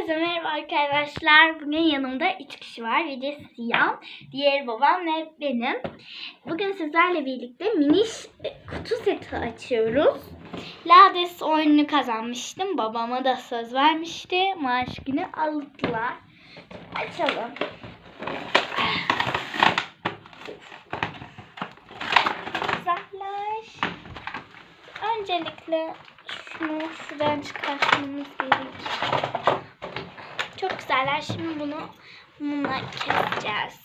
Herkese merhaba arkadaşlar. Bugün yanımda üç kişi var. Biri Siyam, diğeri babam ve benim. Bugün sizlerle birlikte miniş kutu seti açıyoruz. Lades oyununu kazanmıştım. Babama da söz vermişti. Maaş günü aldılar. Açalım. Güzeller. Öncelikle şunu şuradan çıkartmamız gerekiyor. Güzeller. Şimdi bunu bununla keseceğiz.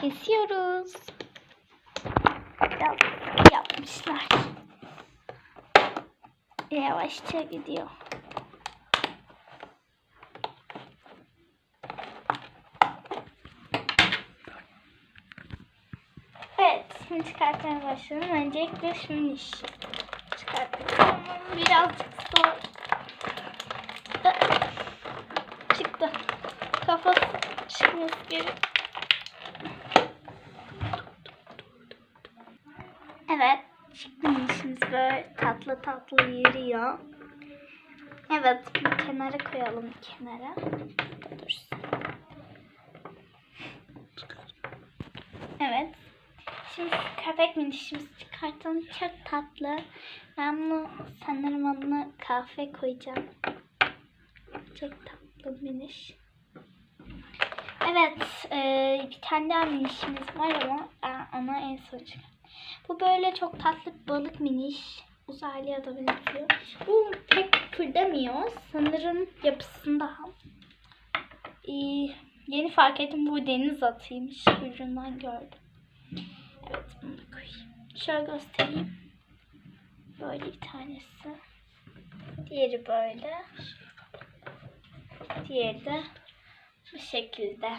Kesiyoruz. Yap, yapmışlar. Yavaşça gidiyor. Evet, şimdi çıkartmaya başlayalım. Öncelikle şunun iş çıkartacağım. Birazcık zor. Çıktı. Kafası çıkması gerek. Evet, işimiz böyle tatlı tatlı yürüyor. Evet, bunu kenara koyalım kenara. Evet. Şimdi köpek minişimizi çıkartalım. Çok tatlı. Ben bunu sanırım adına kahve koyacağım. Çok tatlı miniş. Evet. E, bir tane daha minişimiz var ama ben ona en son çıkartacağım. Bu böyle çok tatlı balık miniş. Uzaylıya da benziyor. Bu pek kıpırdamıyor. Sanırım yapısında. Ee, yeni fark ettim bu deniz atıymış. Ucundan gördüm. Evet bunu da koyayım. Şöyle göstereyim. Böyle bir tanesi. Diğeri böyle. Diğeri de bu şekilde.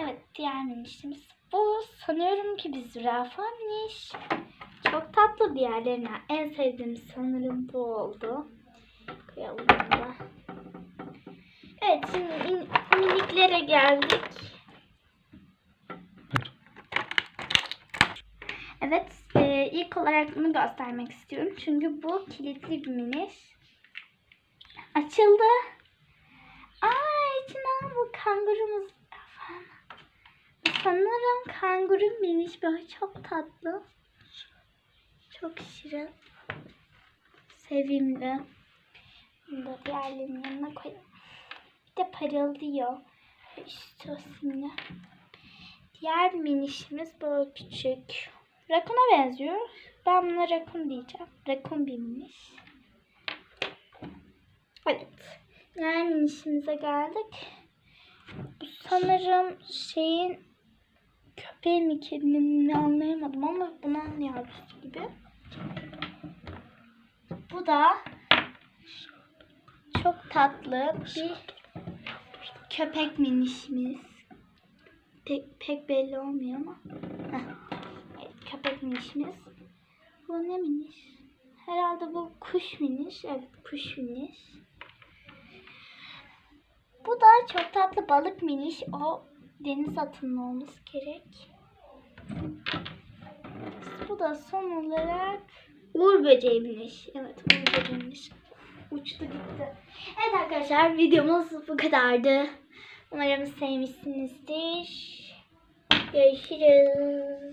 Evet diğer minişimiz bu. Sanıyorum ki bir zürafamış. Çok tatlı diğerlerine. En sevdiğim sanırım bu oldu. Koyalım da. Evet şimdi in- miniklere geldik. Evet, e, ilk olarak bunu göstermek istiyorum. Çünkü bu kilitli bir miniş. Açıldı. Aa, içinden bu kangurumuz. Sanırım kanguru miniş böyle çok tatlı. Çok şirin. Sevimli. Bunu da diğerlerinin yanına koyalım. Bir de parıldıyor. Üstü. Diğer minişimiz böyle küçük. Rakuna benziyor. Ben buna rakun diyeceğim. Rakun bir miniş. Evet. Diğer minişimize geldik. Bu sanırım şeyin köpeği mi kedinin mi anlayamadım ama bunun yavrusu gibi. Bu da çok tatlı bir köpek minişimiz. Pek, pek belli olmuyor ama. Heh. Minişimiz. Bu ne miniş? Herhalde bu kuş miniş. Evet kuş miniş. Bu da çok tatlı balık miniş. O deniz atının olması gerek. Bu da son olarak Uğur böceği miniş. Evet Uğur böceği miniş. Uçtu gitti. Evet arkadaşlar videomuz bu kadardı. Umarım sevmişsinizdir. Görüşürüz.